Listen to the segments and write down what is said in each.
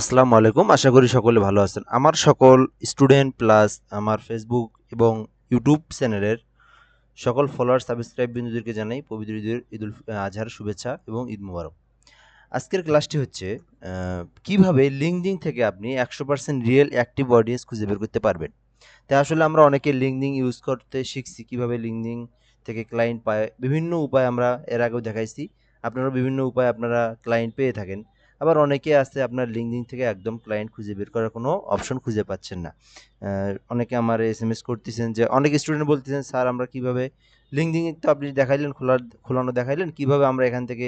আসসালামু আলাইকুম, আশা করি সকলে ভালো আছেন। আমার সকল স্টুডেন্ট প্লাস আমার ফেসবুক এবং ইউটিউব চ্যানেলের সকল ফলোয়ার সাবস্ক্রাইব বিন্দুদেরকে জানাই পবিত্র ঈদের ঈদুল আজহার শুভেচ্ছা এবং ঈদ মুবারক। আজকের ক্লাসটি হচ্ছে কীভাবে লিঙ্কডিং থেকে আপনি একশো পার্সেন্ট রিয়েল অ্যাক্টিভ অডিয়েন্স খুঁজে বের করতে পারবেন। তাই আসলে আমরা অনেকে লিঙ্কডিং ইউজ করতে শিখছি কীভাবে লিঙ্কডিং থেকে ক্লায়েন্ট পায়। বিভিন্ন উপায় আমরা এর আগেও দেখাইছি। আপনারা বিভিন্ন উপায় আপনারা ক্লায়েন্ট পেয়ে থাকেন। আবার অনেকে আছে আপনার লিঙ্কডিন থেকে একদম ক্লায়েন্ট খুঁজে বের করার কোনো অপশন খুঁজে পাচ্ছেন না। অনেকে আমার এস এম এস করতেছেন যে, অনেক স্টুডেন্ট বলতেছেন, স্যার, আমরা কীভাবে লিঙ্কডিন তো আপনি দেখাইলেন, খোলার, খোলানো দেখাইলেন, কীভাবে আমরা এখান থেকে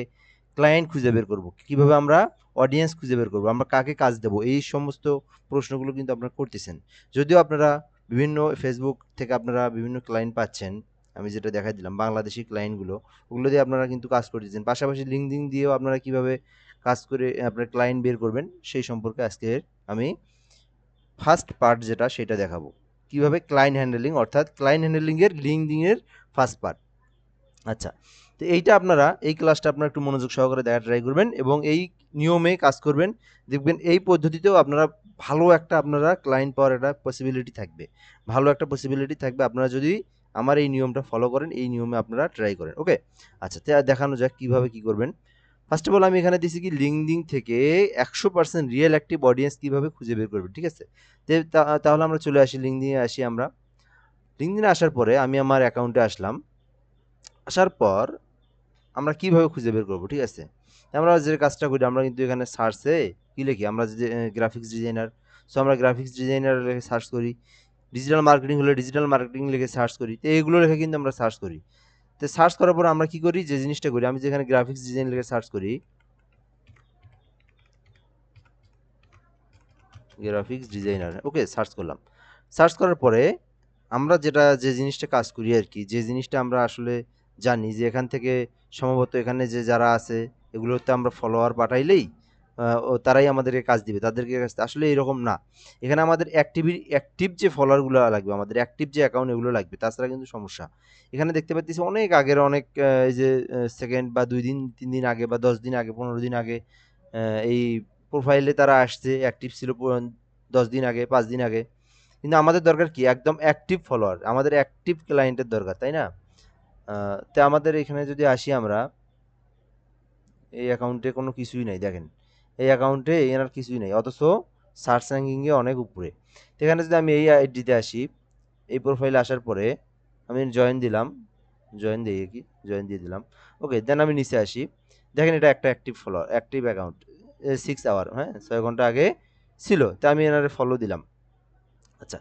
ক্লায়েন্ট খুঁজে বের করব? কীভাবে আমরা অডিয়েন্স খুঁজে বের করব? আমরা কাকে কাজ দেব? এই সমস্ত প্রশ্নগুলো কিন্তু আপনারা করতেছেন। যদিও আপনারা বিভিন্ন ফেসবুক থেকে আপনারা বিভিন্ন ক্লায়েন্ট পাচ্ছেন, আমি যেটা দেখাই দিলাম, বাংলাদেশি ক্লায়েন্টগুলো ওগুলো দিয়ে আপনারা কিন্তু কাজ করতেছেন। পাশাপাশি লিঙ্কডিন দিয়েও আপনারা কীভাবে কাজ করে আপনার ক্লায়েন্ট বের করবেন, সেই সম্পর্কে আজকে আমি ফার্স্ট পার্ট যেটা, সেটা দেখাবো। কীভাবে ক্লায়েন্ট হ্যান্ডেলিং অর্থাৎ ক্লায়েন্ট হ্যান্ডেলিংয়ের লিঙ্কডিংয়ের ফার্স্ট পার্ট আচ্ছা তো এইটা আপনারা, এই ক্লাসটা আপনারা একটু মনোযোগ সহকারে দেখা ট্রাই করবেন এবং এই নিয়মে কাজ করবেন। দেখবেন এই পদ্ধতিতেও আপনারা ভালো একটা আপনারা ক্লায়েন্ট পাওয়ার একটা পসিবিলিটি থাকবে। ভালো একটা পসিবিলিটি থাকবে, আপনারা যদি আমার এই নিয়মটা ফলো করেন, এই নিয়মে আপনারা ট্রাই করেন ওকে আচ্ছা দেখানো যাক কীভাবে কি করবেন। ফার্স্ট অফ অল আমি এখানে দিছি কি লিঙ্কডিং থেকে একশো পার্সেন্ট রিয়েল অ্যাক্টিভ অডিয়েন্স কীভাবে খুঁজে বের করবে, ঠিক আছে? তাহলে আমরা চলে আসি লিঙ্কডিনে আসি আমরা। লিঙ্কডিনে আসার পরে আমি আমার অ্যাকাউন্টে আসলাম। আসার পর আমরা কীভাবে খুঁজে বের করব, ঠিক আছে? আমরা যে কাজটা করি, আমরা কিন্তু এখানে সার্চে কি লিখি? আমরা যে গ্রাফিক্স ডিজাইনার সো আমরা গ্রাফিক্স ডিজাইনার লিখে সার্চ করি। ডিজিটাল মার্কেটিং হলে ডিজিটাল মার্কেটিং লিখে সার্চ করি। তো এইগুলো লিখে কিন্তু আমরা সার্চ করি। তো সার্চ করার পর আমরা কি করি? যে জিনিসটা করি, আমি যেখানে গ্রাফিক্স ডিজাইন লিখে সার্চ করি গ্রাফিক্স ডিজাইনার ওকে সার্চ করলাম। সার্চ করার পরে আমরা যেটা, যে জিনিসটা কাজ করি আর কি, যে জিনিসটা আমরা আসলে জানি যে এখান থেকে সম্ভবত এখানে যে যারা আছে, এগুলোতে আমরা ফলোয়ার পাঠাইলেই তারাই আমাদেরকে কাজ দিবে, তাদেরকে কাজ আসলে এরকম না। এখানে আমাদের অ্যাক্টিভি অ্যাক্টিভ যে ফলোয়ারগুলো লাগবে, আমাদের অ্যাক্টিভ যে অ্যাকাউন্ট এগুলো লাগবে, তাছাড়া কিন্তু সমস্যা। এখানে দেখতে পাচ্ছি অনেক আগের অনেক এই যে সেকেন্ড বা দুই দিন, তিন দিন আগে বা দশ দিন আগে, পনেরো দিন আগে এই প্রোফাইলে তারা আসছে অ্যাক্টিভ ছিল দশ দিন আগে, পাঁচ দিন আগে। কিন্তু আমাদের দরকার কি? একদম অ্যাক্টিভ ফলোয়ার আমাদের অ্যাক্টিভ ক্লায়েন্টের দরকার, তাই না? তো আমাদের এখানে যদি আসি আমরা, এই অ্যাকাউন্টে কোনো কিছুই নাই, দেখেন। এই অ্যাকাউন্টে এনার কিছুই নেই, অথচ সার্চ র্যাঙ্কিংয়ে অনেক উপরে। তো এখানে যদি আমি এই আইডিতে আসি, এই প্রোফাইলে আসার পরে আমি জয়েন দিলাম জয়েন দিয়ে কি? জয়েন দিয়ে দিলাম। ওকে দেন আমি নিচে আসি। দেখেন এটা একটা active follower active account six hour হ্যাঁ ছয় ঘণ্টা আগে ছিল, তো আমি এনারে ফলো দিলাম। আচ্ছা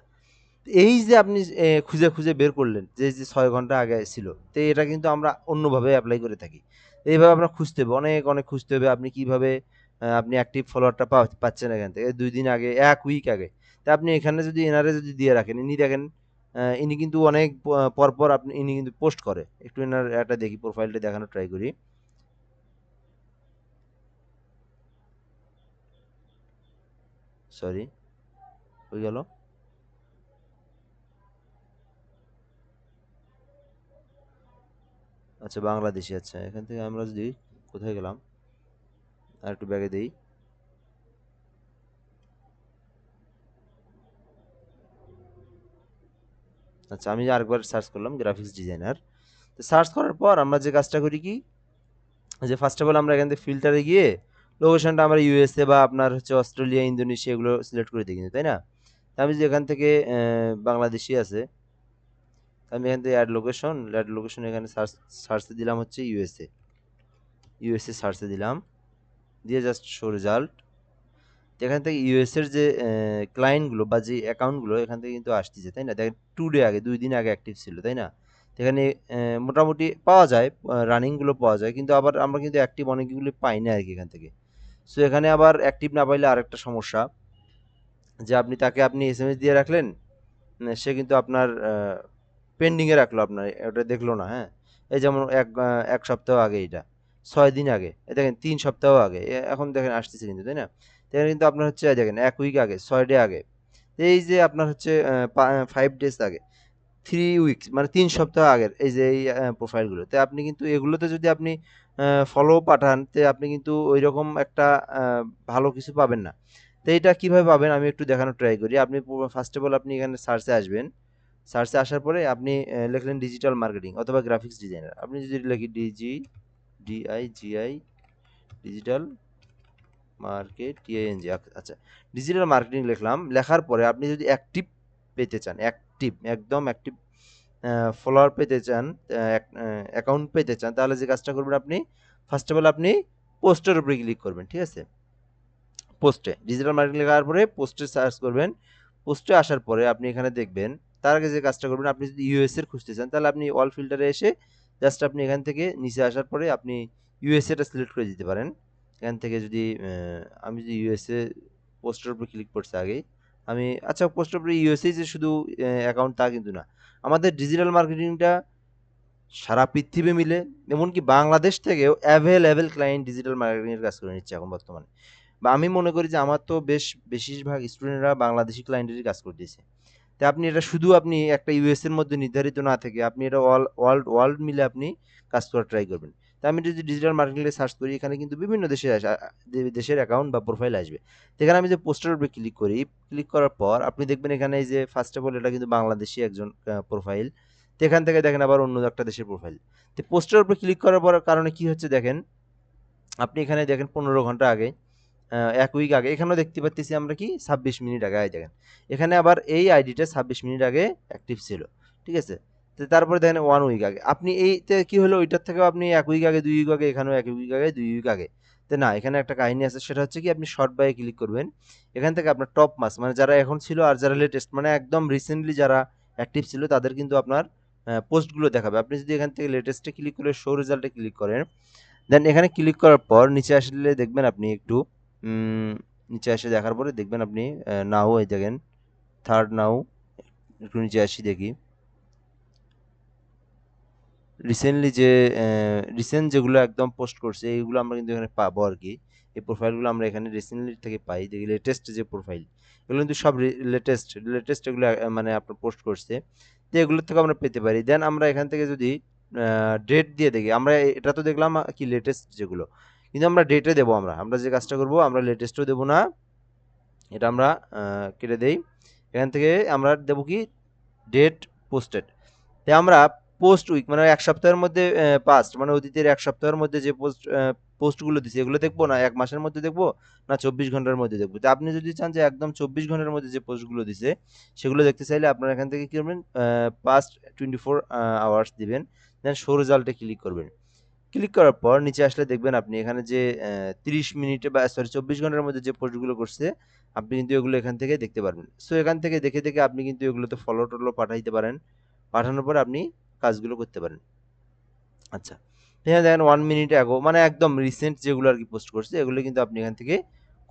এই যে আপনি খুঁজে খুঁজে বের করলেন, যে যে ছয় ঘণ্টা আগে ছিল, তো এটা কিন্তু আমরা অন্যভাবে অ্যাপ্লাই করে থাকি। এইভাবে আপনার খুঁজতে হবে, অনেক অনেক খুঁজতে হবে, আপনি কীভাবে আপনি অ্যাক্টিভ ফলোয়ারটা পা পাচ্ছেন এখান থেকে। দুই দিন আগে, এক উইক আগে। তা আপনি এখানে যদি এনারে যদি দিয়ে রাখেন, ইনি দেখেন ইনি কিন্তু অনেক প- পর পর আপনি, ইনি কিন্তু পোস্ট করে। একটু এনার একটা দেখি প্রোফাইলটা দেখানোর ট্রাই করি। সরি হয়ে গেল। আচ্ছা বাংলাদেশি আচ্ছা। এখান থেকে আমরা যদি, কোথায় গেলাম? আর একটু ব্যাগে দেই। আচ্ছা আমি আরেকবার সার্চ করলাম গ্রাফিক্স ডিজাইনার তো সার্চ করার পর আমরা যে কাজটা করি কি? যে ফার্স্ট অফ অল আমরা এখান থেকে ফিল্টারে গিয়ে লোকেশনটা আমরা ইউএসএ বা আপনার হচ্ছে অস্ট্রেলিয়া ইন্দোনেশিয়া এগুলো সিলেক্ট করে দিই তাই না? আমি যে এখান থেকে বাংলাদেশি আছে আমি এখান থেকে অ্যাড লোকেশন অ্যাড লোকেশন এখানে সার্চ সার্চে দিলাম হচ্ছে ইউএসএ ইউএসএ সার্চে দিলাম। দিয়ে জাস্ট শো রেজাল্ট এখান থেকে ইউএসের যে ক্লায়েন্টগুলো বা যে অ্যাকাউন্টগুলো এখান থেকে কিন্তু আসতেছে, তাই না? দেখেন টু ডে আগে, দুই দিন আগে অ্যাক্টিভ ছিল, তাই না? এখানে মোটামুটি পাওয়া যায় রানিংগুলো পাওয়া যায়, কিন্তু আবার আমরা কিন্তু অ্যাক্টিভ অনেকগুলো পাই না আর কি এখান থেকে। সো এখানে আবার অ্যাক্টিভ না পাইলে আরেকটা সমস্যা, যে আপনি তাকে আপনি এস এম এস দিয়ে রাখলেন সে কিন্তু আপনার পেন্ডিংয়ে রাখল আপনার, ওটা দেখল না হ্যাঁ? এই যেমন এক এক সপ্তাহ আগে এটা ছয় দিন আগে। দেখেন, তিন সপ্তাহ আগে। এখন দেখেন আসতেছে কিন্তু, তাই না? দেখেন কিন্তু আপনার হচ্ছে দেখেন, এক উইক আগে, ছয় ডে আগে। এই যে আপনার হচ্ছে ফাইভ ডেজ আগে থ্রি উইকস মানে তিন সপ্তাহ আগের, এই যে, এই প্রোফাইলগুলো তো আপনি কিন্তু এগুলোতে যদি আপনি ফলো পাঠান, তে আপনি কিন্তু ওই রকম একটা ভালো কিছু পাবেন না। তো এটা কীভাবে পাবেন, আমি একটু দেখানোর ট্রাই করি। আপনি ফার্স্ট অফ অল আপনি এখানে সার্চে আসবেন। সার্চে আসার পরে আপনি লিখলেন ডিজিটাল মার্কেটিং অথবা গ্রাফিক্স ডিজাইনার আপনি যদি লিখি digi D I G I digital market T I N G আচ্ছা ডিজিটাল মার্কেটিং লিখলাম। লেখার পরে আপনি যদি অ্যাক্টিভ পেতে চান অ্যাক্টিভ একদম অ্যাক্টিভ ফলোয়ার পেতে চান অ্যাকাউন্ট পেতে চান, তাহলে যে কাজটা করবেন আপনি ফার্স্ট অফ অল আপনি পোস্টের উপরে ক্লিক করবেন, ঠিক আছে? পোস্টে ডিজিটাল মার্কেটিং লেখার পরে পোস্টে সার্চ করবেন। পোস্টে আসার পরে আপনি এখানে দেখবেন, তার আগে যে কাজটা করবেন, আপনি যদি ইউএস এর খুঁজতে চান, তাহলে আপনি অল ফিল্টারে এসে জাস্ট আপনি এখান থেকে নিচে আসার পরে আপনি ইউএসএটা সিলেক্ট করে দিতে পারেন। এখান থেকে যদি আমি যদি ইউএসএ পোস্টের উপরে ক্লিক করছি আগে, আমি আচ্ছা পোস্টের উপরে ইউএসএ যে শুধু অ্যাকাউন্ট তা কিন্তু না। আমাদের ডিজিটাল মার্কেটিংটা সারা পৃথিবী মিলে, এমনকি বাংলাদেশ থেকেও অ্যাভেলেবেল ক্লায়েন্ট ডিজিটাল মার্কেটিংয়ের কাজ করে নিচ্ছে এখন বর্তমানে। বা আমি মনে করি যে আমার তো বেশ, বেশিরভাগ স্টুডেন্টরা বাংলাদেশি ক্লায়েন্টেরই কাজ করতেছে তো আপনি এটা শুধু আপনি একটা ইউএস এর মধ্যে নির্ধারিত না থেকে আপনি এটা ওয়ার্ল্ড ওয়ার্ল্ড মিলে আপনি কাজ করার ট্রাই করবেন। তা আমি যদি ডিজিটাল মার্কেটিংয়ে সার্চ করি, এখানে কিন্তু বিভিন্ন দেশের দেশের অ্যাকাউন্ট বা প্রোফাইল আসবে। তো এখানে আমি যে পোস্টার উপরে ক্লিক করি ক্লিক করার পর আপনি দেখবেন এখানে এই যে ফার্স্ট অফ অল এটা কিন্তু বাংলাদেশি একজন প্রোফাইল তো এখান থেকে দেখেন আবার অন্য একটা দেশের প্রোফাইল তো পোস্টার উপরে ক্লিক করার পর কারণে কি হচ্ছে দেখেন, আপনি এখানে দেখেন পনেরো ঘণ্টা আগে এক উইক আগে। এখানেও দেখতে পাচ্ছি আমরা কি? ছাব্বিশ মিনিট আগে, এই দেখেন। এখানে আবার এই আইডিটা ছাব্বিশ মিনিট আগে অ্যাক্টিভ ছিল। ঠিক আছে? তো তারপরে দেখেন ওয়ান উইক আগে। আপনি এইতে কি হলো? ওইটার থেকেও আপনি এক উইক আগে, দুই উইক আগে, এখানেও এক উইক আগে, দুই উইক আগে। তো না, এখানে একটা কাহিনী আছে। সেটা হচ্ছে কি, আপনি শর্ট বাই ক্লিক করবেন। এখান থেকে আপনার টপ মাস মানে যারা এখন ছিল আর যারা লেটেস্ট মানে একদম রিসেন্টলি যারা অ্যাক্টিভ ছিল, তাদের কিন্তু আপনার পোস্টগুলো দেখাবে। আপনি যদি এখান থেকে লেটেস্টে ক্লিক করে শো রেজাল্টে ক্লিক করেন দেন এখানে ক্লিক করার পর নিচে আসলে দেখবেন আপনি একটু নিচে এসে দেখার পরে দেখবেন আপনি নাও এই দেখেন থার্ড নাও, একটু নিচে আসি দেখি। রিসেন্টলি যে রিসেন্ট যেগুলো একদম পোস্ট করছে, এইগুলো আমরা কিন্তু এখানে পাবো আর কি। এই প্রোফাইলগুলো আমরা এখানে রিসেন্টলি থেকে পাই, দেখি লেটেস্ট যে প্রোফাইল এগুলো কিন্তু সব লেটেস্ট লেটেস্ট এগুলো মানে আপনার পোস্ট করছে। তো এগুলোর থেকে আমরা পেতে পারি। দেন আমরা এখান থেকে যদি ডেট দিয়ে দেখি, আমরা এটা তো দেখলাম কি লেটেস্ট যেগুলো কিন্তু আমরা ডেটে দেবো আমরা। আমরা যে কাজটা করব, আমরা লেটেস্টও দেবো না। এটা আমরা কেটে দেই। এখান থেকে আমরা দেবো কি? ডেট পোস্টেড তাই আমরা পোস্ট উইক মানে এক সপ্তাহের মধ্যে পাস্ট মানে অতীতের এক সপ্তাহের মধ্যে যে পোস্ট পোস্টগুলো দিছে, এগুলো দেখব না এক মাসের মধ্যে দেখব না চব্বিশ ঘণ্টার মধ্যে দেখব? তো আপনি যদি চান যে একদম চব্বিশ ঘণ্টার মধ্যে যে পোস্টগুলো দিছে, সেগুলো দেখতে চাইলে আপনারা এখান থেকে কী করবেন? পাস্ট টোয়েন্টি ফোর আওয়ার্স দিবেন। দেন শো রেজাল্টে ক্লিক করবেন। ক্লিক করার পর নিচে আসলে দেখবেন আপনি এখানে যে তিরিশ মিনিটে বা সরি চব্বিশ ঘণ্টার মধ্যে যে পোস্টগুলো করছে, আপনি কিন্তু এগুলো এখান থেকে দেখতে পারবেন। সো এখান থেকে দেখে দেখে আপনি কিন্তু এগুলোতে ফলো টলো পাঠাইতে পারেন। পাঠানোর পর আপনি কাজগুলো করতে পারেন। আচ্ছা। এখানে দেখেন ওয়ান মিনিট অ্যাগো মানে একদম রিসেন্ট যেগুলো আর কি পোস্ট করছে, এগুলো কিন্তু আপনি এখান থেকে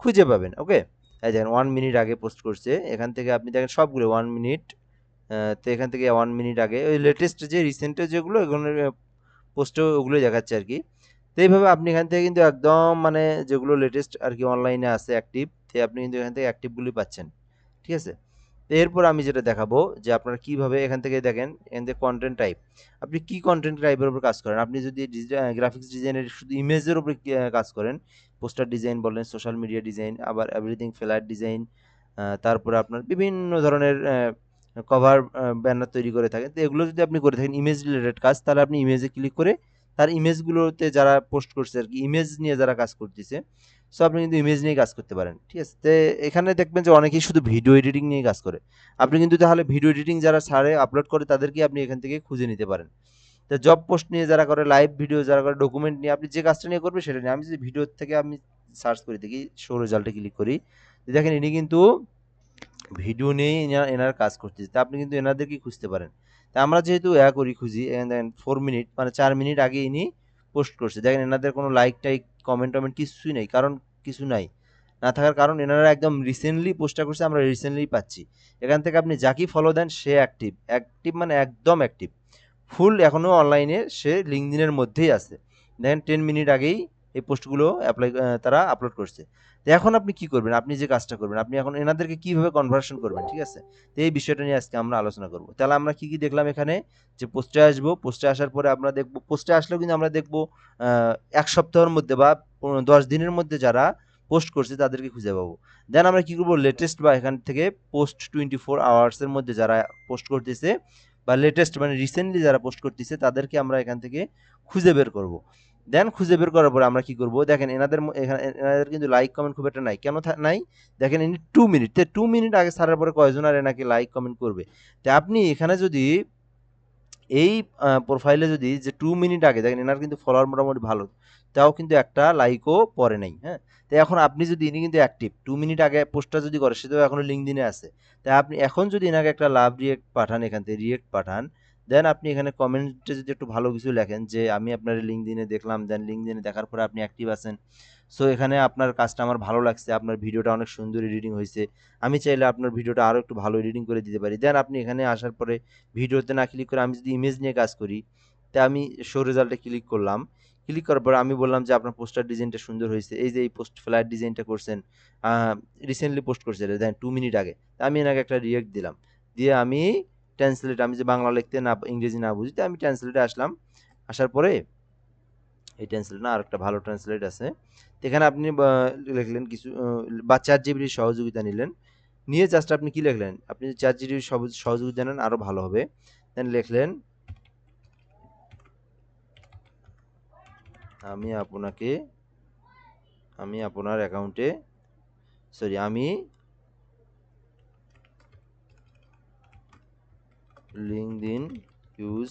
খুঁজে পাবেন ওকে এই দেখেন ওয়ান মিনিট আগে পোস্ট করছে, এখান থেকে আপনি দেখেন সবগুলো ওয়ান মিনিট তো এখান থেকে ওয়ান মিনিট আগে, ওই লেটেস্ট যে রিসেন্টে যেগুলো এগুলো পোস্টেও ওগুলোই দেখাচ্ছে আর কি। তো এইভাবে আপনি এখান থেকে কিন্তু একদম মানে যেগুলো লেটেস্ট আর কি অনলাইনে আছে অ্যাক্টিভ তো আপনি কিন্তু এখান থেকে অ্যাক্টিভগুলি পাচ্ছেন। ঠিক আছে? তো এরপর আমি যেটা দেখাবো যে আপনারা কীভাবে এখান থেকে দেখেন, এখান থেকে কন্টেন্ট টাইপ আপনি কি কন্টেন্ট টাইপের উপর কাজ করেন? আপনি যদি গ্রাফিক্স ডিজাইনের শুধু ইমেজের উপরে কাজ করেন পোস্টার ডিজাইন বলেন সোশ্যাল মিডিয়া ডিজাইন আবার এভরিথিং ফ্ল্যাট ডিজাইন তারপরে আপনার বিভিন্ন ধরনের কভার ব্যানার তৈরি করে থাকেন। তো এগুলো যদি আপনি করে থাকেন ইমেজ রিলেটেড কাজ, তাহলে আপনি ইমেজে ক্লিক করে তার ইমেজগুলোতে যারা পোস্ট করছে আর কি ইমেজ নিয়ে যারা কাজ করতেছে সো আপনি কিন্তু ইমেজ নিয়ে কাজ করতে পারেন। ঠিক আছে? তো এখানে দেখবেন যে অনেকেই শুধু ভিডিও এডিটিং নিয়ে কাজ করে। আপনি কিন্তু তাহলে ভিডিও এডিটিং যারা ছাড়ে আপলোড করে তাদেরকে আপনি এখান থেকে খুঁজে নিতে পারেন। তো জব পোস্ট নিয়ে যারা করে লাইভ ভিডিও যারা করে ডকুমেন্ট নিয়ে আপনি যে কাজটা নিয়ে করবেন সেটা নিয়ে আমি যদি ভিডিও থেকে আমি সার্চ করি, দেখি শো রেজাল্টে ক্লিক করি। দেখেন, ইনি কিন্তু ভিডিও নিয়েই এনার এনার কাজ করতেছে তা আপনি কিন্তু এনাদেরকে খুঁজতে পারেন। তা আমরা যেহেতু এক করি খুঁজি দেখেন ফোর মিনিট মানে চার মিনিট আগে ইনি পোস্ট করছে। দেখেন, এনাদের কোনো লাইক টাইক কমেন্ট টমেন্ট কিছুই নেই, কারণ কিছু নাই। না থাকার কারণ এনারা একদম রিসেন্টলি পোস্টটা করছে, আমরা রিসেন্টলি পাচ্ছি। এখান থেকে আপনি যাকেই ফলো দেন, সে অ্যাক্টিভ অ্যাক্টিভ মানে একদম অ্যাক্টিভ ফুল এখনও অনলাইনে সে লিঙ্কডিনের মধ্যেই আছে। দেখেন টেন মিনিট আগেই এই পোস্টগুলো অ্যাপ্লাই তারা আপলোড করছে। তো এখন আপনি কি করবেন? আপনি যে কাজটা করবেন, আপনি এখন এনাদেরকে কীভাবে কনভার্সন করবেন, ঠিক আছে? তো এই বিষয়টা নিয়ে আজকে আমরা আলোচনা করব। তাহলে আমরা কি কি দেখলাম এখানে? যে পোস্টে আসব, পোস্টে আসার পরে আমরা দেখব, পোস্টে আসলেও কিন্তু আমরা দেখব এক সপ্তাহের মধ্যে বা দশ দিনের মধ্যে যারা পোস্ট করছে তাদেরকে খুঁজে পাবো। দেন আমরা কি করব? লেটেস্ট বা এখান থেকে পোস্ট টোয়েন্টি ফোর আওয়ার্সের মধ্যে যারা পোস্ট করতেছে, বা লেটেস্ট মানে রিসেন্টলি যারা পোস্ট করতেছে, তাদেরকে আমরা এখান থেকে খুঁজে বের করব। দেন খুঁজে বের করার পরে আমরা কি করব? দেখেন এনাদের এনাদের কিন্তু লাইক কমেন্ট খুব একটা নাই। কেন নাই? দেখেন ইনি টু মিনিট তো টু মিনিট আগে ছাড়ার পরে কয়জন আর এনাকে লাইক কমেন্ট করবে? তো আপনি এখানে যদি এই প্রোফাইলে যদি যে টু মিনিট আগে, দেখেন এনার কিন্তু ফলোয়ার মোটামুটি ভালো, তাও কিন্তু একটা লাইকও পরে নাই হ্যাঁ? তো এখন আপনি যদি ইনি কিন্তু অ্যাক্টিভ টু মিনিট আগে পোস্টটা যদি করে, সেটাও এখনও লিঙ্ক দিনে আছে। তাই আপনি এখন যদি এনাকে একটা লাভ রিয়েক্ট পাঠান এখান থেকে রিয়েক্ট পাঠান দেন আপনি এখানে কমেন্টে যদি একটু ভালো কিছু লেখেন, যে আমি আপনার লিঙ্ক দিনে দেখলাম দেন লিঙ্ক দিনে দেখার পরে আপনি অ্যাক্টিভ আছেন। সো এখানে আপনার কাজটা আমার ভালো লাগছে, আপনার ভিডিওটা অনেক সুন্দর এডিটিং হয়েছে। আমি চাইলে আপনার ভিডিওটা আরও একটু ভালো এডিটিং করে দিতে পারি। দেন আপনি এখানে আসার পরে ভিডিওতে না ক্লিক করে আমি যদি ইমেজ নিয়ে কাজ করি, তা আমি শো রেজাল্টে ক্লিক করলাম। ক্লিক করার পরে আমি বললাম যে আপনার পোস্টার ডিজাইনটা সুন্দর হয়েছে। এই যে এই পোস্ট ফ্ল্যাট ডিজাইনটা করছেন রিসেন্টলি পোস্ট করছে দেন টু মিনিট আগে। আমি এনাকে একটা রিয়েক্ট দিলাম। দিয়ে আমি ট্রান্সলেট আমি যে বাংলা লিখতে না, ইংরেজি না বুঝতে আমি ট্রান্সলেটে আসলাম। আসার পরে এই ট্রান্সলেট না আর একটা ভালো ট্রান্সলেট আছে। এখানে আপনি লিখলেন কিছু বা চার জিবির সহযোগিতা নিলেন। নিয়ে জাস্ট আপনি কি লিখলেন? আপনি চার জিবির সহযোগিতা নেন আরও ভালো হবে। দেন লিখলেন, আমি আপনাকে, আমি আপনার অ্যাকাউন্টে সরি আমি লিঙ্কডিন ইউজ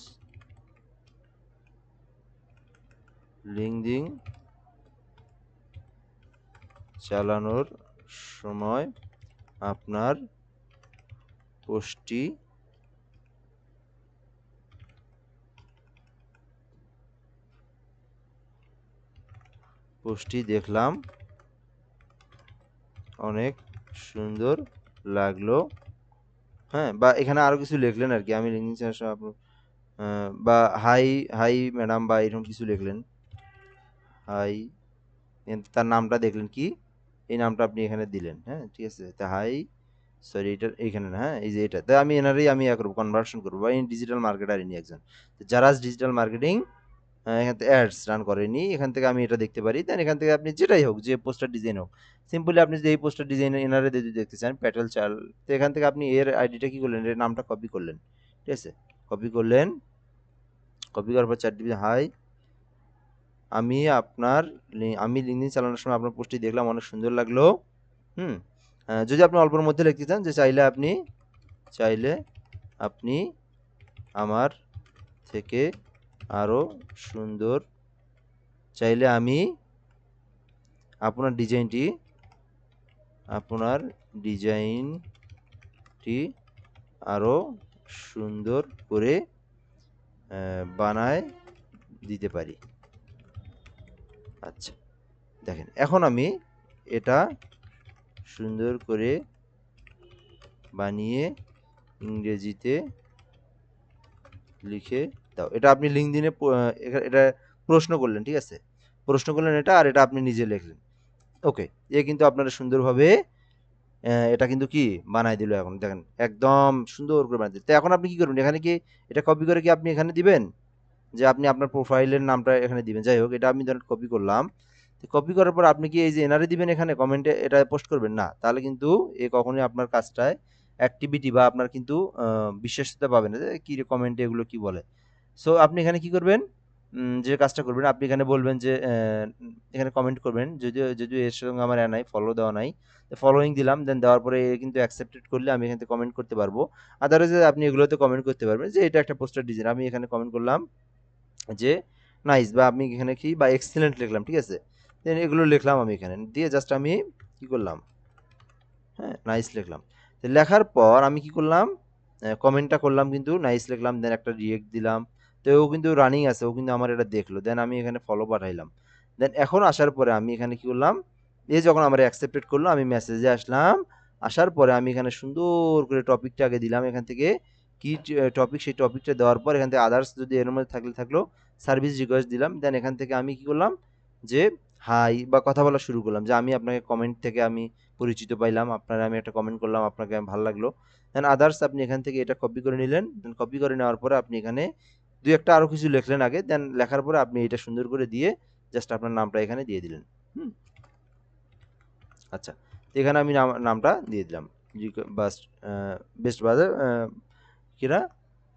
লিঙ্কডিন চালানোর সময় আপনার পোস্টটি পোস্টটি দেখলাম। অনেক সুন্দর লাগল। হ্যাঁ বা এখানে আরও কিছু লিখলেন আর কি। আমি লিঙ্কিং চাষা আপনার আহ, বা হাই হাই ম্যাডাম বা এরকম কিছু লিখলেন। হাই তার নামটা দেখলেন কি? এই নামটা আপনি এখানে দিলেন হ্যাঁ ঠিক আছে? তা হাই সরি এটা এইখানে না হ্যাঁ এই যে এটা। তাই আমি এনারই আমি ইয়া করব কনভার্সন করব বা ইন ডিজিটাল মার্কেটার ইনি একজন। যারা ডিজিটাল মার্কেটিং এখান থেকে অ্যাডস রান করেনি, এখান থেকে আমি এটা দেখতে পারি। দেন এখান থেকে আপনি যেটাই হোক, যে পোস্টার ডিজাইন হোক সিম্পলি আপনি যদি এই পোস্টার ডিজাইন এনারে যদি দেখতে চান প্যাটেল চাল, তো এখান থেকে আপনি এর আইডিটা কী করলেন? এর নামটা কপি করলেন। ঠিক আছে? কপি করলেন। কপি করার পর চার ডিবি হাই আমি আপনার আমি লিঙ্কডিন চালানোর সময় আপনার পোস্টটি দেখলাম, অনেক সুন্দর লাগল। হুম? যদি আপনি অল্পের মধ্যে লিখতে চান, যে চাইলে আপনি চাইলে আপনি আমার থেকে আরও সুন্দর। চাইলে আমি আপনার ডিজাইনটি আপনার ডিজাইনটি আরও সুন্দর করে বানায় দিতে পারি। আচ্ছা দেখেন, এখন আমি এটা সুন্দর করে বানিয়ে ইংরেজিতে লিখে দাও। এটা আপনি লিঙ্কডিনে এটা প্রশ্ন করলেন, ঠিক আছে? প্রশ্ন করলেন এটা আর এটা আপনি নিজে লিখলেন। ওকে, এ কিন্তু আপনারা সুন্দরভাবে এটা কিন্তু কি বানাই দিল এখন। দেখেন, একদম সুন্দর করে বানাই দিল। তো এখন আপনি কি করবেন? এখানে কি, এটা কপি করে কি আপনি এখানে দিবেন? যে আপনি আপনার প্রোফাইলের নামটা এখানে দিবেন। যাই হোক, এটা আমি ধরেন কপি করলাম। তো কপি করার পর আপনি কি এই যে এনারে দিবেন এখানে? কমেন্টে এটা পোস্ট করবেন? না। তাহলে কিন্তু এ কখনোই আপনার কাজটায় অ্যাক্টিভিটি বা আপনার কিন্তু বিশ্বাসিতা পাবেন না যে কি কমেন্টে এগুলো কি বলে। সো আপনি এখানে কি করবেন? যে কাজটা করবেন, আপনি এখানে বলবেন যে এখানে কমেন্ট করবেন, যদিও যদিও এর সঙ্গে আমার নাই ফলো দেওয়া নাই ফলোইং দিলাম দেন দেওয়ার পরে কিন্তু অ্যাকসেপ্টেড করলে আমি এখান কমেন্ট করতে পারব। আদারওয়াইজ আপনি এগুলোতে কমেন্ট করতে পারবেন যে, এটা একটা পোস্টার ডিজাইন আমি এখানে কমেন্ট করলাম যে নাইস বা আমি এখানে কি, বা এক্সিলেন্ট লিখলাম, ঠিক আছে? দেন এগুলো লিখলাম আমি এখানে, দিয়ে জাস্ট আমি কি করলাম? হ্যাঁ নাইস লিখলাম। তো লেখার পর আমি কি করলাম কমেন্টটা করলাম কিন্তু নাইস লিখলাম দেন একটা রিয়েক্ট দিলাম। তো ও কিন্তু রানিং আছে, ও কিন্তু আমার এটা দেখল। দেন আমি এখানে ফলো পাঠাইলাম। দেন এখন আসার পরে আমি এখানে কি করলাম এ যখন আমার অ্যাকসেপ্টেড করল, আমি মেসেজে আসলাম। আসার পরে আমি এখানে সুন্দর করে টপিকটা আগে দিলাম এখান থেকে। কি টপিক সেই টপিকটা দেওয়ার পর এখান থেকে আদার্স যদি এর মধ্যে থাকলে থাকল সার্ভিস রিকোয়েস্ট দিলাম। দেন এখান থেকে আমি কি করলাম, যে হাই বা কথা বলা শুরু করলাম। যে আমি আপনাকে কমেন্ট থেকে আমি পরিচিত পাইলাম, আপনার আমি একটা কমেন্ট করলাম, আপনাকে ভালো লাগল। দেন আদার্স আপনি এখান থেকে এটা কপি করে নিলেন দেন কপি করে নেওয়ার পরে আপনি এখানে দু একটা আরও কিছু লিখলেন আগে দেন লেখার পরে আপনি এটা সুন্দর করে দিয়ে জাস্ট আপনার নামটা এখানে দিয়ে দিলেন। হুম? আচ্ছা এখানে আমি নাম, নামটা দিয়ে দিলাম। বাস বেস্ট বাজার কিরা?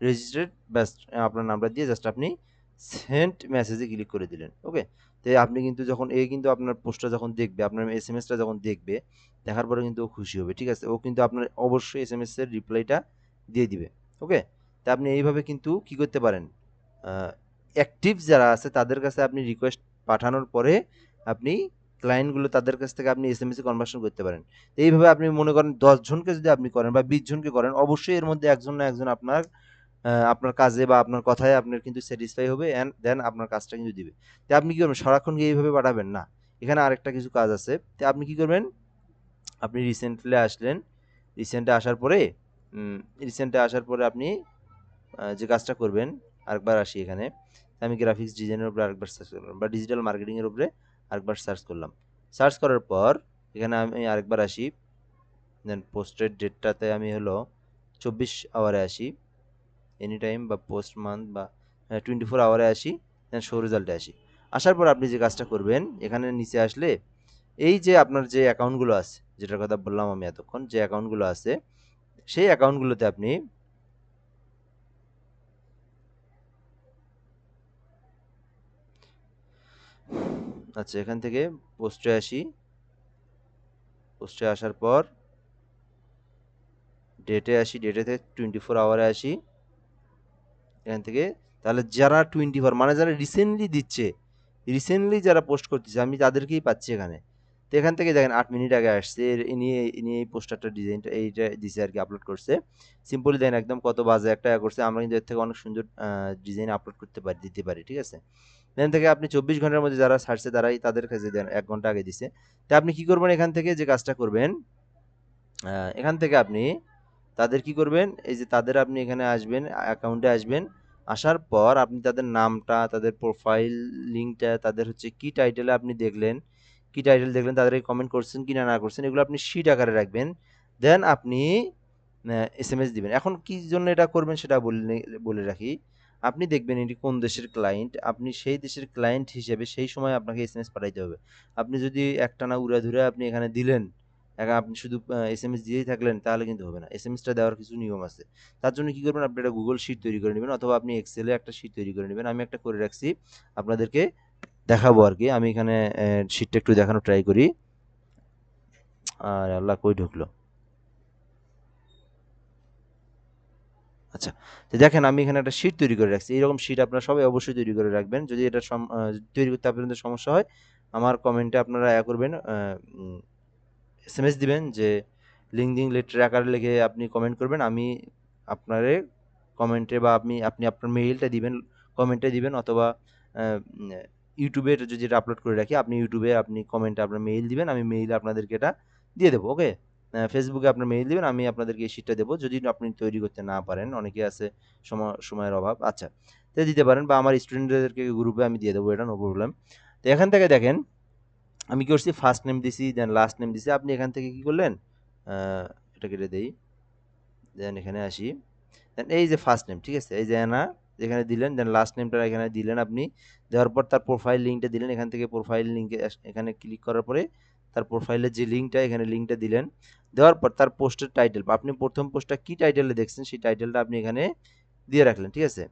রেজিস্টার্ড বেস্ট আপনার নামটা দিয়ে জাস্ট আপনি সেন্ট মেসেজে ক্লিক করে দিলেন। ওকে তো আপনি কিন্তু যখন, এ কিন্তু আপনার পোস্টটা যখন দেখবে, আপনার এস এম এসটা যখন দেখবে, দেখার পরে কিন্তু ও খুশি হবে, ঠিক আছে? ও কিন্তু আপনার অবশ্যই এস এম এস এর রিপ্লাইটা দিয়ে দিবে ওকে তা আপনি এইভাবে কিন্তু কি করতে পারেন? অ্যাক্টিভ যারা আছে, তাদের কাছে আপনি রিকোয়েস্ট পাঠানোর পরে আপনি ক্লায়েন্টগুলো তাদের কাছ থেকে আপনি এস এম এস কনভার্সন করতে পারেন। এইভাবে আপনি মনে করেন দশ জনকে যদি আপনি করেন বা বিশ জনকে করেন, অবশ্যই এর মধ্যে একজন না একজন আপনার আপনার কাজে বা আপনার কথায় আপনার কিন্তু স্যাটিসফাই হবে অ্যান্ড দেন আপনার কাজটা কিন্তু দিবে। তো আপনি কী করবেন? সারাক্ষণ কি এইভাবে পাঠাবেন না। এখানে আরেকটা কিছু কাজ আছে। তো আপনি কি করবেন? আপনি রিসেন্টলি আসলেন। রিসেন্টে আসার পরে রিসেন্টে আসার পরে আপনি যে কাজটা করবেন, আরেকবার আসি এখানে। আমি গ্রাফিক্স ডিজাইনের উপরে আরেকবার সার্চ করলাম বা ডিজিটাল মার্কেটিংয়ের উপরে আরেকবার সার্চ করলাম। সার্চ করার পর, এখানে আমি আরেকবার আসি। দেন পোস্টের ডেটটাতে আমি হলো চব্বিশ আওয়ারে আসি। এনি টাইম বা পোস্ট মান্থ বা টোয়েন্টি ফোর আওয়ারে আসি দেন শো রেজাল্টে আসি। আসার পর আপনি যে কাজটা করবেন, এখানে নিচে আসলে এই যে আপনার যে অ্যাকাউন্টগুলো আছে, যেটার কথা বললাম আমি এতক্ষণ, যে অ্যাকাউন্টগুলো আছে, সেই অ্যাকাউন্টগুলোতে আপনি আচ্ছা এখান থেকে পোস্টে আসি। পোস্টে আসার পর ডেটে আসি ডেটে থেকে টোয়েন্টি ফোর আওয়ারে আসি। এখান থেকে, তাহলে যারা টোয়েন্টি ফোর মানে যারা রিসেন্টলি দিচ্ছে রিসেন্টলি যারা পোস্ট করতেছে, আমি তাদেরকেই পাচ্ছি এখানে। তো এখান থেকে দেখেন, আট মিনিট আগে আসছে ইনি ইনি এই পোস্টারটা ডিজাইনটা এইটা দিছে আর কি আপলোড করছে। সিম্পলি দেখেন একদম কত বাজে একটা ইয়ে করছে, আমরা কিন্তু এর থেকে অনেক সুন্দর ডিজাইন আপলোড করতে পারি, দিতে পারি, ঠিক আছে? এখান থেকে আপনি চব্বিশ ঘণ্টার মধ্যে যারা ছাড়ছে তারাই তাদের কাছে দেন, এক ঘণ্টা আগে দিছে। তো আপনি কি করবেন এখান থেকে যে কাজটা করবেন এখান থেকে আপনি তাদের কি করবেন? এই যে তাদের আপনি এখানে আসবেন অ্যাকাউন্টে আসবেন। আসার পর আপনি তাদের নামটা, তাদের প্রোফাইল লিঙ্কটা তাদের হচ্ছে কি টাইটেলে আপনি দেখলেন, কি টাইটেল দেখলেন তাদেরকে কমেন্ট করছেন, কি না না করছেন, এগুলো আপনি শিট আকারে রাখবেন। দেন আপনি এস এম এস দিবেন। এখন কি জন্য এটা করবেন সেটা বলে বলে রাখি। আপনি দেখবেন এটি কোন দেশের ক্লায়েন্ট আপনি সেই দেশের ক্লায়েন্ট হিসেবে সেই সময় আপনাকে এস এম এস পাঠাইতে হবে। আপনি যদি একটানা উড়া ধরে আপনি এখানে দিলেন একা আপনি শুধু এস এম এস দিয়েই থাকলেন, তাহলে কিন্তু হবে না। এস এম এসটা দেওয়ার কিছু নিয়ম আছে। তার জন্য কী করবেন? আপনি একটা গুগল শিট তৈরি করে নেবেন অথবা আপনি এক্সেলে একটা শিট তৈরি করে নেবেন। আমি একটা করে রাখছি। আপনাদেরকে দেখাবো আর কি। আমি এখানে শিটটা একটু দেখানো ট্রাই করি। আর আল্লাহ কই ঢুকলো? আচ্ছা তো দেখেন আমি এখানে একটা শিট তৈরি করে রাখছি। এইরকম শিট আপনারা সবাই অবশ্যই তৈরি করে রাখবেন। যদি এটা তৈরি করতে আপনাদের সমস্যা হয়, আমার কমেন্টে আপনারা ইয়া করবেন এস এম এস দিবেন যে লিঙ্কডিং লেটার আকারে লিখে আপনি কমেন্ট করবেন। আমি আপনারে কমেন্টে বা আপনি আপনি আপনার মেইলটা দিবেন কমেন্টে দিবেন অথবা ইউটিউবে এটা যদি আপলোড করে রাখি, আপনি ইউটিউবে আপনি কমেন্টে আপনার মেইল দিবেন, আমি মেইলে আপনাদেরকে এটা দিয়ে দেবো ওকে ফেসবুকে আপনার মেইল দিবেন, আমি আপনাদেরকে এই শিটটা দেবো। যদি আপনি তৈরি করতে না পারেন, অনেকে আছে সময় সময়ের অভাব আচ্ছা। তো দিতে পারেন বা আমার স্টুডেন্টদেরকে গ্রুপে আমি দিয়ে দেবো, এটা নো প্রবলেম তো এখান থেকে দেখেন আমি কি করছি? ফার্স্ট নেম দিছি দেন লাস্ট নেম দিছি। আপনি এখান থেকে কি করলেন? এটা কেটে দেই। দেন এখানে আসি। দেন এই যে ফার্স্ট নেম ঠিক আছে? এই যে না এখানে দিলেন। দেন লাস্ট নেমটা এখানে দিলেন আপনি। দেওয়ার পর তার প্রোফাইল লিঙ্কটা দিলেন। এখান থেকে প্রোফাইল লিঙ্কে এখানে ক্লিক করার পরে তার প্রোফাইলের যে লিঙ্কটা এখানে লিঙ্কটা দিলেন। দেওয়ার পর তার পোস্টের টাইটেল আপনি প্রথম পোস্টটা কি টাইটেলে দেখছেন, সেই টাইটেলটা আপনি এখানে দিয়ে রাখলেন, ঠিক আছে?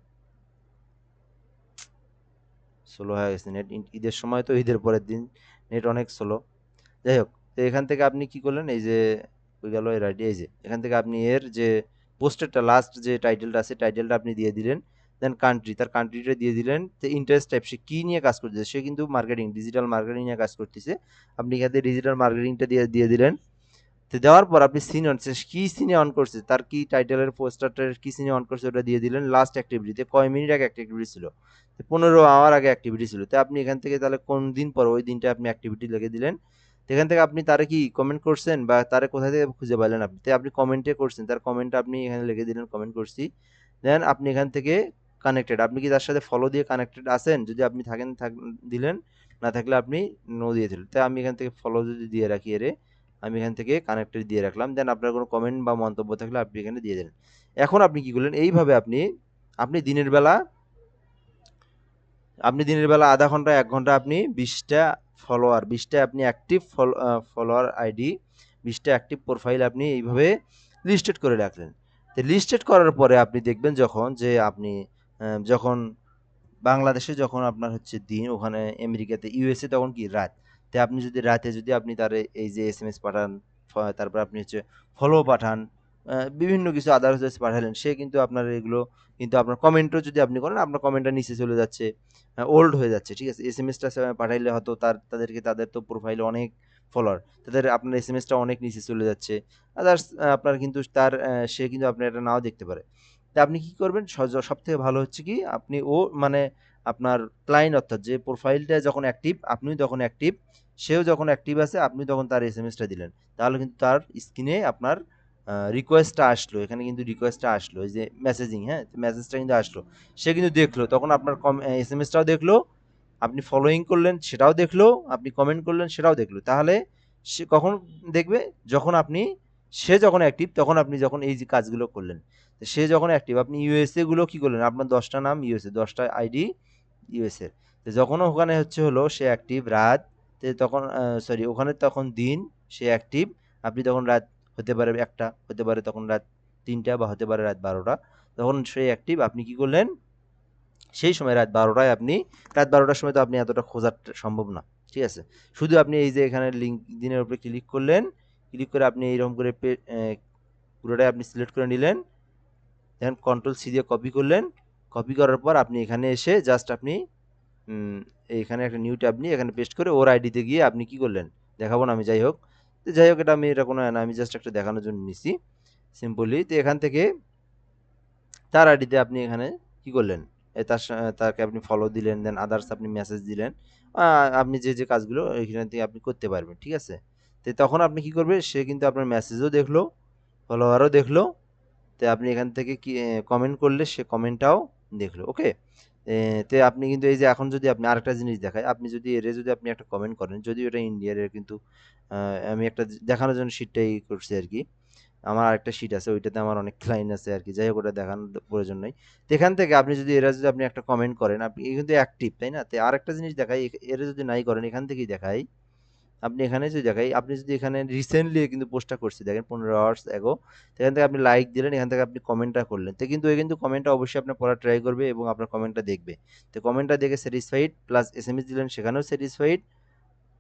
স্লো হয়ে গেছে নেট ঈদের সময় তো ঈদের পরের দিন। নেট অনেক স্লো যাই হোক তো এখান থেকে আপনি কি করলেন? এই যে ওই গেল এর আইডি এই যে, এখান থেকে আপনি এর যে পোস্টারটা লাস্ট যে টাইটেলটা আছে টাইটেলটা আপনি দিয়ে দিলেন। দেন কান্ট্রি তার কান্ট্রিটা দিয়ে দিলেন। তো ইন্টারেস্ট টাইপ সে কী নিয়ে কাজ করতেছে? সে কিন্তু মার্কেটিং ডিজিটাল মার্কেটিং নিয়ে কাজ করতেছে। আপনি এখান থেকে ডিজিটাল মার্কেটিংটা দিয়ে দিয়ে দিলেন। তো দেওয়ার পর আপনি সিন অন কি সিনে অন করছে? তার কি টাইটেলের পোস্টারটার কি সিনে অন করছে ওটা দিয়ে দিলেন লাস্ট অ্যাক্টিভিটিতে কয় মিনিট আগে অ্যাক্টিভিটি ছিল? পনেরো আওয়ার আগে অ্যাক্টিভিটি ছিল। তো আপনি এখান থেকে তাহলে কোন দিন পর ওই দিনটা আপনি অ্যাক্টিভিটি লেগে দিলেন? এখান থেকে আপনি তারে কি কমেন্ট করছেন বা তারে কোথা থেকে খুঁজে পাইলেন আপনি? তো আপনি কমেন্টে করছেন, তার কমেন্টটা আপনি এখানে লিখে দিলেন কমেন্ট করছি। দেন আপনি এখান থেকে কানেক্টেড আপনি কি তার সাথে ফলো দিয়ে কানেক্টেড আছেন? যদি আপনি থাকেন, থাক, দিলেন, না থাকলে আপনি নো দিয়ে দিলেন। তাই আমি এখান থেকে ফলো যদি দিয়ে রাখি এরে আমি এখান থেকে কানেক্টেড দিয়ে রাখলাম। দেন আপনার কোনো কমেন্ট বা মন্তব্য থাকলে আপনি এখানে দিয়ে দিলেন এখন আপনি কি করলেন? এইভাবে আপনি আপনি দিনের বেলা, আপনি দিনের বেলা আধা ঘণ্টা, এক ঘণ্টা আপনি বিশটা ফলোয়ার বিশটা আপনি অ্যাক্টিভ ফলোয়ার আইডি বিশটা অ্যাক্টিভ প্রোফাইল আপনি এইভাবে লিস্টেড করে রাখলেন। তো লিস্টেড করার পরে আপনি দেখবেন যখন যে আপনি যখন বাংলাদেশে যখন আপনার হচ্ছে দিন, ওখানে আমেরিকাতে ইউএসএ তখন কি? রাত। তো আপনি যদি রাতে যদি আপনি তার এই যে এস এম এস পাঠান তারপর আপনি হচ্ছে ফলো পাঠান বিভিন্ন কিছু আদার্স পাঠালেন, সে কিন্তু আপনার এগুলো কিন্তু আপনার কমেন্টও যদি আপনি করেন, আপনার কমেন্টটা নিচে চলে যাচ্ছে ওল্ড হয়ে যাচ্ছে, ঠিক আছে? এস এম এসটা পাঠাইলে হয়তো তার, তাদেরকে তাদের তো প্রোফাইলে অনেক ফলোয়ার তাদের আপনার এস এম এসটা অনেক নিচে চলে যাচ্ছে আদার্স আপনার কিন্তু তার সে কিন্তু আপনার এটা নাও দেখতে পারে। তা আপনি কি করবেন? সব থেকে ভালো হচ্ছে কি, আপনি ও মানে আপনার ক্লায়েন্ট অর্থাৎ যে প্রোফাইলটা যখন অ্যাক্টিভ আপনি যখন অ্যাক্টিভ সেও যখন অ্যাক্টিভ আছে, আপনি তখন তার এস দিলেন। তাহলে কিন্তু তার স্ক্রিনে আপনার রিকোয়েস্টটা আসলো। এখানে কিন্তু রিকোয়েস্টটা আসলো। যে মেসেজিং হ্যাঁ? মেসেজটা কিন্তু আসলো। সে কিন্তু দেখল। তখন আপনার কম এস দেখল। আপনি ফলোয়িং করলেন, সেটাও দেখল। আপনি কমেন্ট করলেন, সেটাও দেখল। তাহলে সে কখন দেখবে? যখন আপনি, সে যখন অ্যাক্টিভ তখন আপনি যখন এই যে কাজগুলো করলেন সে যখন অ্যাক্টিভ আপনি ইউএসএ গুলো কি করলেন? আপনার দশটা নাম ইউএসএ দশটা আইডি ইউএসএ তো যখন ওখানে হচ্ছে হলো, সে অ্যাক্টিভ রাত তখন সরি ওখানে তখন দিন সে অ্যাক্টিভ আপনি তখন রাত হতে পারে একটা, হতে পারে তখন রাত তিনটা বা হতে পারে রাত বারোটা। তখন সে অ্যাক্টিভ আপনি কি করলেন? সেই সময় রাত বারোটায় আপনি, রাত বারোটার সময় তো আপনি এতটা খোঁজা সম্ভব না, ঠিক আছে? শুধু আপনি এই যে এখানে লিঙ্ক দিনের উপরে ক্লিক করলেন ক্লিক করে আপনি এইরকম করে পে- পুরোটাই আপনি সিলেক্ট করে নিলেন দেন কন্ট্রোল সি দিয়ে কপি করলেন কপি করার পর আপনি এখানে এসে জাস্ট আপনি এইখানে একটা নিউ ট্যাব নিয়ে এখানে পেস্ট করে ওর আইডিতে গিয়ে আপনি কি করলেন? দেখাবো না আমি, যাই হোক। তো যাই হোক, এটা আমি, এটা কোনো, না, আমি জাস্ট একটা দেখানোর জন্য নিছি। সিম্পলি তো এখান থেকে তার আইডিতে আপনি এখানে কি করলেন? তার তাকে আপনি ফলো দিলেন দেন আদার্স আপনি মেসেজ দিলেন। আপনি যে যে কাজগুলো এখান থেকে আপনি করতে পারবেন, ঠিক আছে? তো তখন আপনি কি করবে? সে কিন্তু আপনার মেসেজও দেখল ফলোয়ারও দেখল। তো আপনি এখান থেকে কি কমেন্ট করলে সে কমেন্টটাও দেখল ওকে তো আপনি কিন্তু এই যে এখন যদি আপনি আরেকটা জিনিস দেখায় আপনি যদি এর যদি আপনি একটা কমেন্ট করেন, যদি ওটা ইন্ডিয়ার কিন্তু আমি একটা দেখানোর জন্য শিটটাই করছি আর কি। আমার আরেকটা শিট আছে, ওইটাতে আমার অনেক ক্লাইন্ট আছে আর কি, যাই হোক ওটা দেখানোর প্রয়োজন নেই। তো এখান থেকে আপনি যদি এরা যদি আপনি একটা কমেন্ট করেন, আপনি কিন্তু অ্যাক্টিভ তাই না? তো আরেকটা জিনিস দেখাই এরা যদি নাই করেন, এখান থেকেই দেখাই। আপনি এখানে যে দেখাই আপনি যদি এখানে রিসেন্টলি কিন্তু পোস্টটা করছি, দেখেন পনেরো আওয়ার্স এগো সেখান থেকে আপনি লাইক দিলেন, এখান থেকে আপনি কমেন্টটা করলেন। তো কিন্তু ওই কিন্তু কমেন্টটা অবশ্যই আপনার পড়া ট্রাই করবে এবং আপনার কমেন্টটা দেখবে। তো কমেন্টটা দেখে স্যাটিসফাইড প্লাস এস দিলেন, সেখানেও স্যাটিসফাইড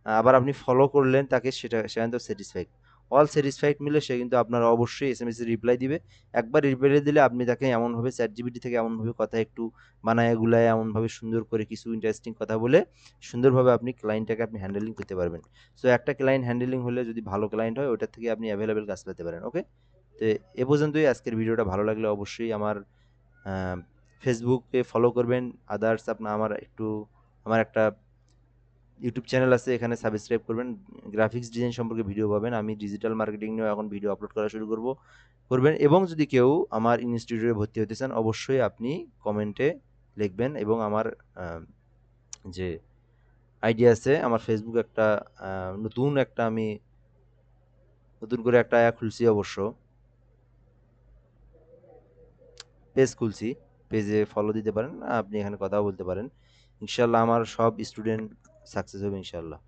আবার আপনি ফলো করলেন, তাকে সেটা, সেখান তো স্যাটিসফাইড অল স্যাটিসফাইড মিলে সে কিন্তু আপনার অবশ্যই এস এম এস রিপ্লাই দিবে। একবার রিপ্লাই দিলে আপনি তাকে এমনভাবে চ্যাট জিবিটি থেকে এমনভাবে কথা একটু বানায়, গুলায়, এমনভাবে সুন্দর করে কিছু ইন্টারেস্টিং কথা বলে সুন্দরভাবে আপনি ক্লায়েন্টটাকে আপনি হ্যান্ডেলিং করতে পারবেন। সো একটা ক্লায়েন্ট হ্যান্ডেলিং হলে যদি ভালো ক্লায়েন্ট হয় ওটার থেকে আপনি অ্যাভেলেবেল কাজ পেতে পারেন ওকে তো এ পর্যন্তই আজকের ভিডিওটা। ভালো লাগলে অবশ্যই আমার ফেসবুকে ফলো করবেন। আদার্স আপনার আমার একটু, আমার একটা ইউটিউব চ্যানেল আছে, এখানে সাবস্ক্রাইব করবেন। গ্রাফিক্স ডিজাইন সম্পর্কে ভিডিও পাবেন। আমি ডিজিটাল মার্কেটিং নিয়ে এখন ভিডিও আপলোড করা শুরু করব, করবেন। এবং যদি কেউ আমার ইনস্টিটিউটে ভর্তি হতে চান, অবশ্যই আপনি কমেন্টে লিখবেন এবং আমার যে আইডিয়া আছে, আমার ফেসবুক একটা নতুন একটা আমি, নতুন করে একটা আয়া খুলছি অবশ্য। পেজ খুলছি পেজে ফলো দিতে পারেন, আপনি এখানে কথাও বলতে পারেন। ইনশাল্লাহ আমার সব স্টুডেন্ট সাকসেস হবে ইনশাল্লাহ